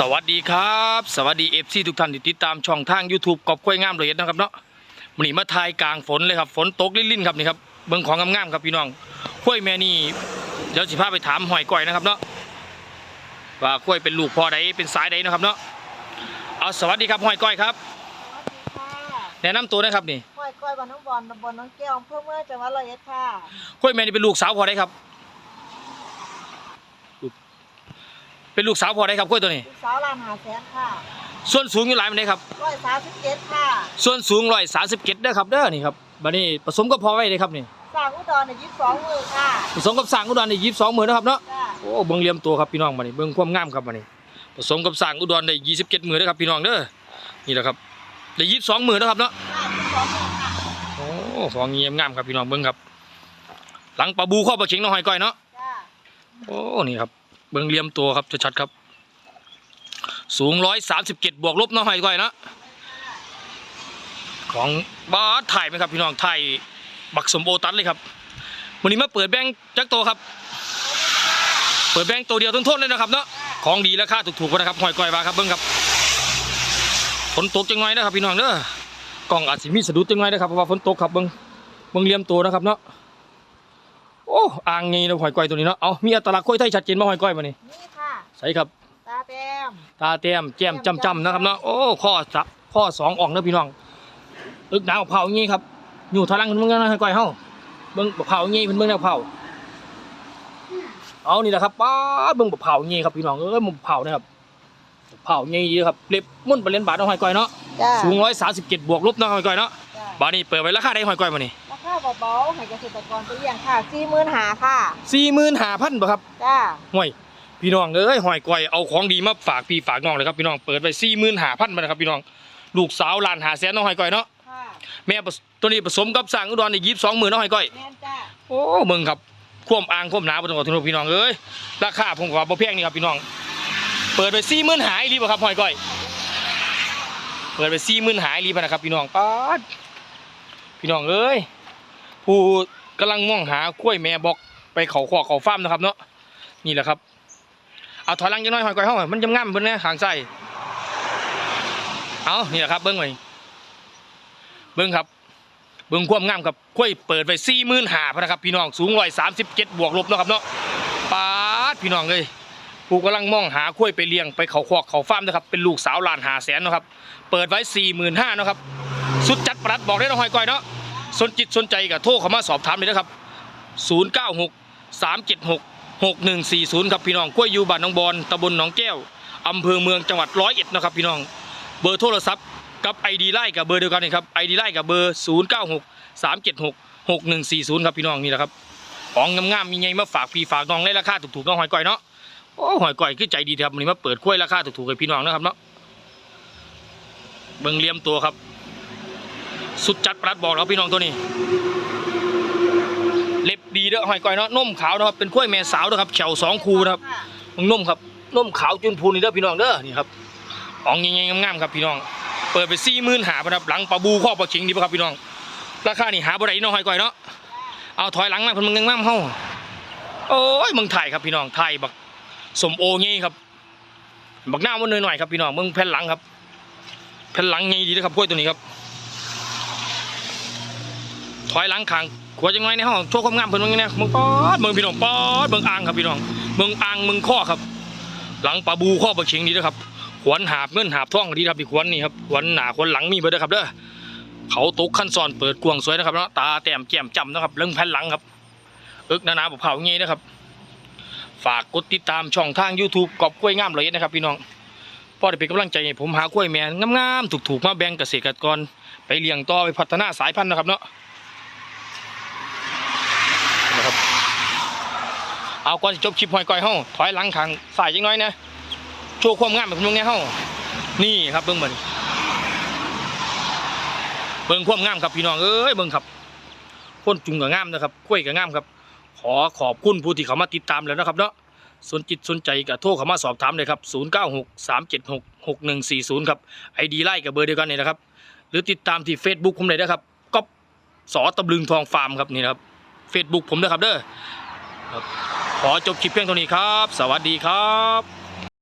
สวัสดีครับ สวัสดีเอฟซีทุกท่านที่ติดตามช่องทาง YouTube กอบกล้วยงามละเอียดนะครับเนาะวันนี้มาทายกลางฝนเลยครับ ฝนตกลิ่นๆครับนี่ครับเบิ่งของงามๆครับพี่น้องกล้วยแม่นี่เดี๋ยวสิพาไปถามหอยก้อยนะครับเนาะว่ากล้วยเป็นลูกพ่อใดเป็นสายใดนะครับเนาะเอาสวัสดีครับหอยก้อยครับสวัสดีค่ะแนะนำตัวนะครับนี่ห้อยก้อยบ้านน้องบอลตำบลน้องแก้วอำเพื่อเมื่องจังหวัดร้อยเอ็ดค่ะกล้วยแม่นี่เป็นลูกสาวพ่อใดครับลูก เป็นลูกสาวพ่อใดครับกล้วยตัวนี้ ลูกสาวลานหาแสนค่ะส่วนสูงอยู่หลายมันไดครับร้อยสามสิบเจ็ดค่ะส่วนสูงร้อยสามสิบเจ็ดเด้อครับเด้อนี่ครับบัดนี้ผสมกับพอไว้เลยครับนี่สร้างอุดรในยี่สิบสองมือค่ะผสมกับสร้างอุดรในยี่สิบสองหมื่นนะครับเนาะจ้าโอ้เบิ่งเหลี่ยมตัวครับพี่น้องบัดนี้เบิ่งความงามครับบัดนี้ผสมกับสร้างอุดรได้ยี่สิบเจ็ดหมื่นนะครับพี่น้องเด้อนี่แหละครับได้ยี่สิบสองหมื่นนะครับเนาะจ้ายี่สิบสองมือค่ะโอ้ของเงียบงามครับพี่น้องเบิ่งครับ หลังปลาบูข้อปลาเข็งน้องหอยก้อยเนาะจ้าโอ้นี่ครับ เบิ่งเลี่ยมตัวครับชัดๆครับ สูงร้อยสามสิบเจ็ดบวกลบน้องหอยก้อยนะของบ้าสถ่ายไหมครับพี่น้องถ่ายบักสมโอตัสเลยครับวันนี้มาเปิดแบงค์จักโตครับ เปิดแบงค์ตัวเดียวต้นๆเลยนะครับเนาะของดีราคาถูกๆนะครับหอยก้อยมาครับเบิ้งครับฝนตกจังไงนะครับพี่น้องเด้อกล้องอาจสิมีสะดุดจังไงนะครับเพราะว่าฝนตกครับเบิ้งเบิ้งเลี่ยมตัวนะครับเนาะ โอ้อ่างงี้นะหอยก้อยตัวนี้เนาะเอามีอัตลักษณ์ค่อยไทยชัดเจนมาหอยก้อยมานี่นี่ค่ะใส่ครับตาแต้มตาเต้มแก้มจำจำๆนะครับเนาะโอ้ข้อสักข้อสองออกเนาะพี่น้องอึกหนาวเผาอย่างงี้ครับอยู่ทางหลังเพิ่นเบิ่งนะหอยก้อยเฮาเบิ่งบักเผาอย่างงี้เพิ่นเบิ่งแนวเผาเอานี่แหละครับป้าดเบิ่งบักเผาอย่างงี้ครับพี่น้องเอ้ยมันบักเผานะครับบักเผาอย่างงี้ครับเล็บมุ่นไปเล่นบาทเนาะหอยก้อยเนาะจ้าสูง137บวกลบเนาะหอยก้อยเนาะจ้าบาทนี้เปิดไว้ราคาได้หอยก้อยมานี่ ราคาเบาๆให้เกษตรกรไปเลี้ยงค่ะสี่หมื่นหาค่ะ45,000บ่ครับจ้าห่วยพี่น้องเอ้ยหอยก้อยเอาของดีมาฝากพี่ฝากน้องเลยครับพี่น้องเปิดไว้45,000บาทนะครับพี่น้องลูกสาวล้านหาแสนเนาะหอยก้อยเนาะค่ะแม่ผสตัวนี้ผสมกับสร้างอุดรในยี่สิบสองหมื่นน้อยก้อยแม่นจ้าโอ้มึงครับควมอ่างควมหนาบนของทุนพี่น้องเอ้ยราคาผมก็บ่แพงนี่ครับพี่น้อง เปิดไปสี่หมื่นหายรีบครับหอยก้อย เปิดไปสี่หมื่นหายรีบนะครับพี่น้องป๊าดพี่น้องเอ้ย ผู้กำลังมองหากล้วยแม่บอกไปเขาขอเขาฟาร์มนะครับเนาะนี่แหละครับเอาถอยหลังจังน้อยหอยก้อยเฮามันจำง่ามเพิ่นน่ข้างใส่เอานี่แหละครับเบิ้งไว้เบิ้งครับเบิ่งความงามครับค่อยเปิดไว้สี่หมื่นหาพนะครับ พี่น้องสูงร้อยสามสิบเจ็ดบวกลบเนาะครับเนาะปาดพี่น้องเลยผู้กำลังมองหาค่อยไปเลี้ยงไปเขาคอกเขาฟาร์มนะครับเป็นลูกสาวหลานหาแสนนะครับ เปิดไว้สี่หมื่นห้านาะครับ สุดจัดประหลัดบอกได้เนาหอยก้อยเนาะ สนจิตสนใจกับโทรเข้ามาสอบถามเลยนะครับศูนย์เก้าหกสามเจ็ดหกหกหนึ่งสี่ศูนย์ครับพี่น้องกล้วยยูบ้านหนองบอนตำบลหนองแก้วอำเภอเมืองจังหวัดร้อยเอ็ดนะครับพี่น้องเบอร์โทรศัพท์กับ ID ไล่กับเบอร์เดียวกันนี่ครับ ID ไล่กับเบอร์ 0 9 6 3 7 6 6 1 4 0 ครับพี่น้องนี่แหละครับของงามๆมีไงมาฝากพี่ฝากน้องในราคาถูกๆน้องหอยก้อยเนาะโอ้หอยก้อยคือใจดีครับวันนี้มาเปิดกล้วยราคาถูกๆให้พี่น้องนะครับเนาะเบิ่งเลี่ยมตัวครับ สุดจัดปลัดบอกแล้วพี่น้องตัวนี้ เล็บดีเด้อหอยก้อยเนาะนุ่มขาวนะครับเป็นกล้วยแม่สาวนะครับแฉวสองคูนะครับมึงนุ่มครับนุ่มขาวจุนพูนี่เด้อพี่น้องเด้อนี่ครับของยังงงามๆครับพี่น้อง เปิดไปสี่หมื่นหาพันครับหลังปลาบูข้อปลาเข็งดีป่ะครับพี่น้อง ราคานี่หาบ่ได้น้องหอยก่อยเนาะเอาถอยหลังมาเพิ่นมึงยังมั่มเฮาโอ้ยมึงถ่ายครับพี่น้องถ่ายบักสมโองี้ครับบักหน้ามันหน่อยๆครับพี่น้องมึงแผ่นหลังครับแผ่นหลังงี้ดีนะครับกล้วยตัวนี้ครับ ถอยหลังข้างขวาจังไงในห้องโชว์ความงามเพิ่นมึงเนี่ยมึงป๊อดมึงพี่น้องป๊อดมึงอ่างครับพี่น้องมึงอ่างมึงข้อครับ หลังปลาบูข้อปลาเข็งดีนะครับขวนหาบเงินหาบท่องดีครับพี่ขวนนี่ครับขวนหนาขวนหลังมีเบิดเด้อครับเด้อเขาตกขั้นซ้อนเปิดกวางสวยนะครับเนาะตาแต้มแก้มจำนะครับเรื่องแผ่นหลังครับเอิกหนาๆบอกเผาอย่างงี้นะครับ ฝากกดติดตามช่องทาง YouTube กอบกล้วยงามเลยนะครับพี่น้องพ่อได้เป็นกำลังใจให้ผมหากล้วยแมนงามๆถูกๆมาแบ่งเกษตรกรไปเลี้ยงต่อไปพัฒนาสายพันธุ์นะครับเนาะนะครับ เอาก่อนจบคลิปหอยก้อยเฮาถอยหลังข้างสายจังน้อยนะโชว์ความงามแบบนี้เฮานี่ครับเบิ่งเบิ่งเบิ่งความงามครับพี่น้องเอ้ยเบิ่งครับคนจุงก็งามนะครับกล้วยก็งามครับ ขอขอบคุณผู้ที่เขามาติดตามแล้วนะครับเนาะสนจิตสนใจก็โทรเข้ามาสอบถามเลยครับ0963766140ครับไอดีไล่กับเบอร์เดียวกันนี่นะครับ หรือติดตามที่ Facebook ผมเลยนะครับก็สอตะลึงทองฟาร์มครับนี่นะครับ Facebook ผมนะครับเด้อ ขอจบคลิปเพียงเท่านี้ครับ สวัสดีครับ